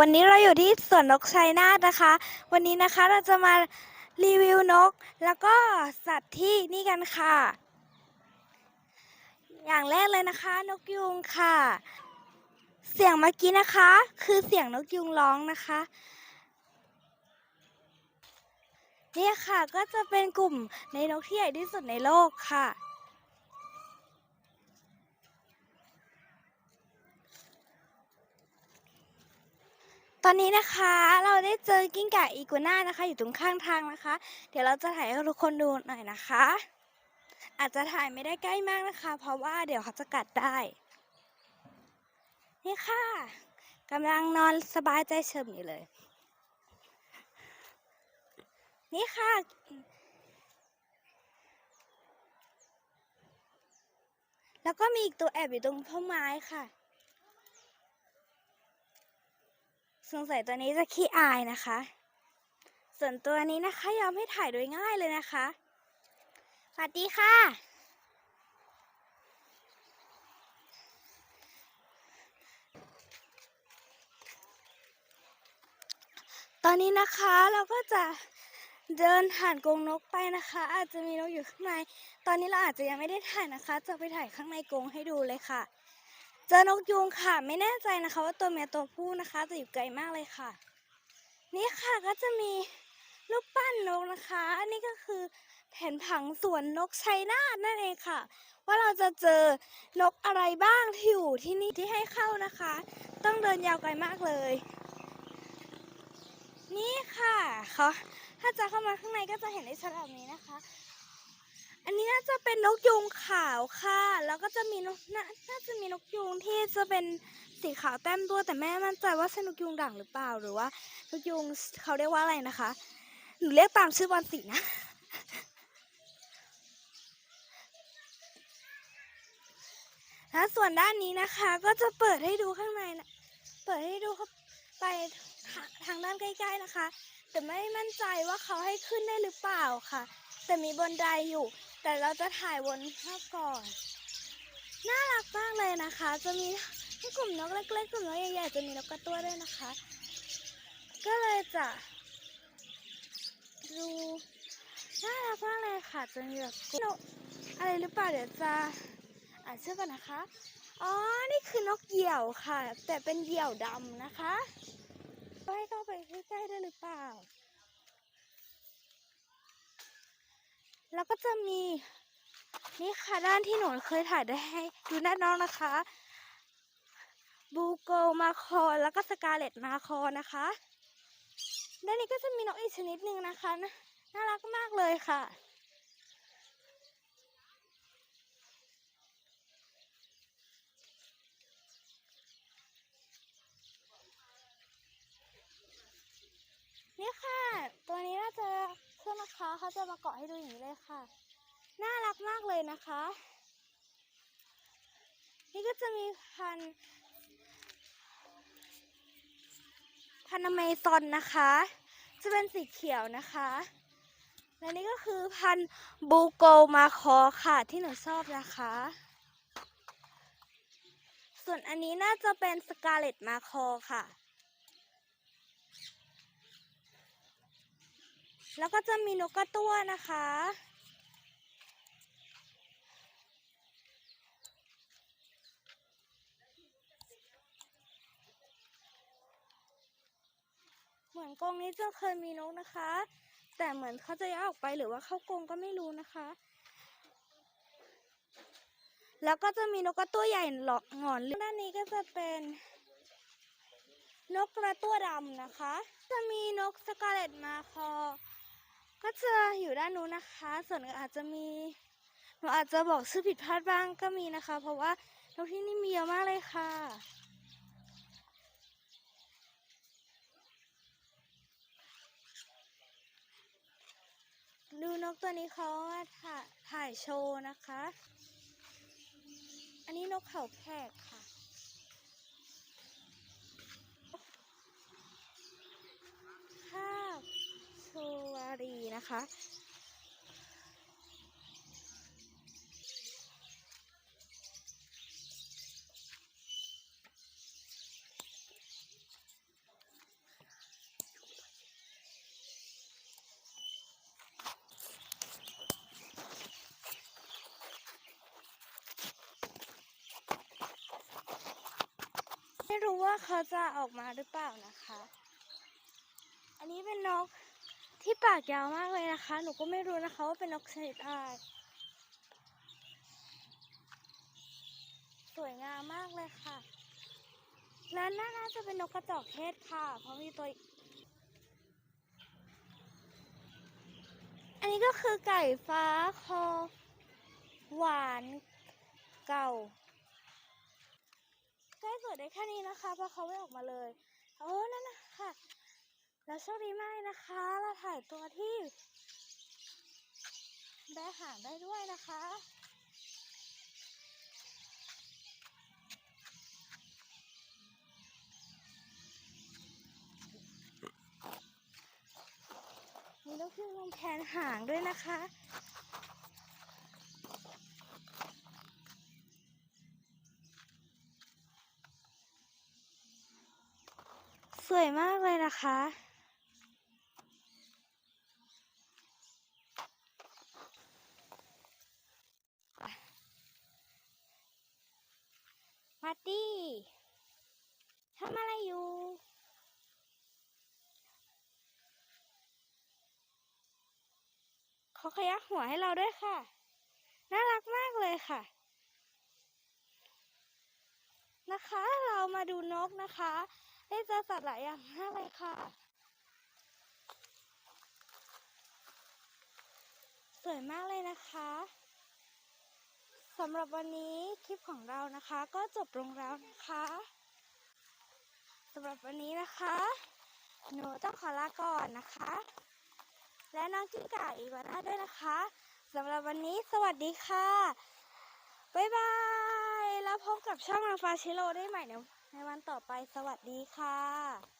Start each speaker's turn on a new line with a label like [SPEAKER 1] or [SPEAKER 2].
[SPEAKER 1] วันนี้เราอยู่ที่สวนนกชัยนาทนะคะ วันนี้นะคะเราจะมารีวิวนก แล้วก็สัตว์ที่นี่กันค่ะ อย่างแรกเลยนะคะ นกยูงค่ะ เสียงเมื่อกี้นะคะ คือเสียงนกยูงร้องนะคะเนี่ยค่ะก็จะเป็นกลุ่มในนกที่ใหญ่ที่สุดในโลกค่ะ อนนี้นะคะเราได้เจอกิ้งก่าอีกัวน่านะคะ อยู่ตรงข้างทางนะคะ เดี๋ยวเราจะถ่ายให้ทุกคนดูหน่อยนะคะ อาจจะถ่ายไม่ได้ใกล้มากนะคะ เพราะว่าเดี๋ยวเขาจะกัดได้ นี่ค่ะกำลังนอนสบายใจเฉิมอยู่เลย นี่ค่ะ แล้วก็มีอีกตัวแอบอยู่ตรงพุ่มไม้ค่ะ สงสัยตัวนี้จะขี้อายนะคะ ส่วนตัวนี้นะคะยอมให้ถ่ายโดยง่ายเลยนะคะ สวัสดีค่ะ ตอนนี้นะคะเราก็จะเดินผ่านกรงนกไปนะคะ อาจจะมีนกอยู่ข้างใน ตอนนี้เราอาจจะยังไม่ได้ถ่ายนะคะ จะไปถ่ายข้างในกรงให้ดูเลยค่ะ เจอนกยูงค่ะ ไม่แน่ใจนะคะ ว่าตัวเมียตัวผู้นะคะ จะอยู่ไกลมากเลยค่ะ นี่ค่ะก็จะมีรูปปั้นนกนะคะ อันนี้ก็คือแผนผังสวนนกชัยนาทนั่นเองค่ะ ว่าเราจะเจอนกอะไรบ้างที่อยู่ที่นี่ที่ให้เข้านะคะ ต้องเดินยาวไกลมากเลย นี่ค่ะเขาถ้าจะเข้ามาข้างในก็จะเห็นได้ชัดแบบนี้นะคะ อันนี้น่าจะเป็นนกยูงขาวค่ะ แล้วก็จะมีนกน่าน่าจะมีนกยูงที่จะเป็นสีขาวแต้มด้วยแต่แม่ไม่มั่นใจว่าใช่นกยูงด่างหรือเปล่าหรือว่านกยูงเขาเรียกว่าอะไรนะคะหนูเรียกตามชื่อบอลสีนะแล้วส่วนด้านนี้นะคะ ก็จะเปิดให้ดูข้างในนะเปิดให้ดูเข้าไปทาทางด้านใกล้ ๆนะคะ แต่ไม่มั่นใจว่าเขาให้ขึ้นได้หรือเปล่าค่ะ แต่มีบนไดอยู่ แต่เราจะถ่ายบนภาพก่อน น่ารักมากเลยนะคะ จะมีทั้งกลุ่มนกเล็กๆกลุ่มนกใหญ่ๆจะมีนกกระตั้วด้วยนะคะ ก็เลยจะดูน่ารักมากเลยค่ะ จะมีแบบนกอะไรหรือเปล่าเดี๋ยวจะอ่านชื่อกันนะคะ อ๋อ นี่คือนกเหยี่ยวค่ะ แต่เป็นเหยี่ยวดำนะคะให้เข้าไปใกล้ๆได้หรือเปล่า แล้วก็จะมีนี่ค่ะด้านที่หนูเคยถ่ายได้ให้ดูด้านน้องนะคะบูโกมาคอแล้วก็สกาเลตมาคอนะคะ ด้านนี้ก็จะมีนกอีกชนิดหนึ่งนะคะ น่าน่ารักมากเลยค่ะ นี่ค่ะ ตัวนี้น่าจะเพื่อนนะคะเขา จะมาเกาะให้ดูอย่างนี้เลยค่ะ น่ารักมากเลยนะคะ นี่ก็จะมีพันพันธุ์อเมซอนนะคะ จะเป็นสีเขียวนะคะ และนี่ก็คือพันธุ์บูโกมาคอค่ะที่หนูชอบนะคะ ส่วนอันนี้น่าจะเป็นสกาเลตมาคอค่ะ แล้วก็จะมีนกกระตั้วนะคะ เหมือนกรงนี้จะเคยมีนกนะคะ แต่เหมือนเขาจะย้ายออกไปหรือว่าเข้ากรงก็ไม่รู้นะคะ แล้วก็จะมีนกกระตั้วใหญ่หลอกงอนด้านนี้ก็จะเป็นนกกระตั้วดำนะคะ จะมีนกสกาเลตมาคอ จะอยู่ด้านนู้นนะคะ ส่วนอาจจะมีหนูอาจจะบอกชื่อผิดพลาดบ้างก็มีนะคะ เพราะว่านกที่นี่มีเยอะมากเลยค่ะดูนกตัวนี้เขาถ่ายถ่ายโชว์นะคะ อันนี้นกเขาแขกค่ะ นะคะ ไม่รู้ว่าเขาจะออกมาหรือเปล่านะคะ อันนี้เป็นนก ที่ปากยาวมากเลยนะคะ หนูก็ไม่รู้นะคะว่าเป็นนกชนิดอะไรสวยงามมากเลยค่ะ และน่าน่าจะเป็นนกกระจอกเทศค่ะ เพราะมีตัว อันนี้ก็คือไก่ฟ้าคอ หวานเก่าใกล้สวยได้แค่นี้นะคะ เพราะเขาไม่ออกมาเลย โอ้ นั่นนะค่ะ แล้วชคดีมากเลยนะคะ เราถ่ายตัวที่แบะหางได้ด้วยนะคะ มีลูกพึ่งลมแทนหางด้วยนะคะสวยมากเลยนะคะาร์ตี้ทำอะไรอยู่ เขาขยักหัวให้เราด้วยค่ะ น่ารักมากเลยค่ะ นะคะ เรามาดูนกนะคะ ได้เจอสัตว์หลายอย่างมากเลยค่ะ สวยมากเลยนะคะ สำหรับวันนี้คลิปของเรานะคะ ก็จบลงแล้วนะคะสำหรับวันนี้นะคะ หนูต้องขอลาก่อนนะคะ และน้องกิ้งก่าอีวาน่าด้วยนะคะสำหรับวันนี้สวัสดีค่ะบ๊ายบายแล้วพบกับช่องนางฟ้าชิโร่ได้ใหม่ในวันต่อไปสวัสดีค่ะ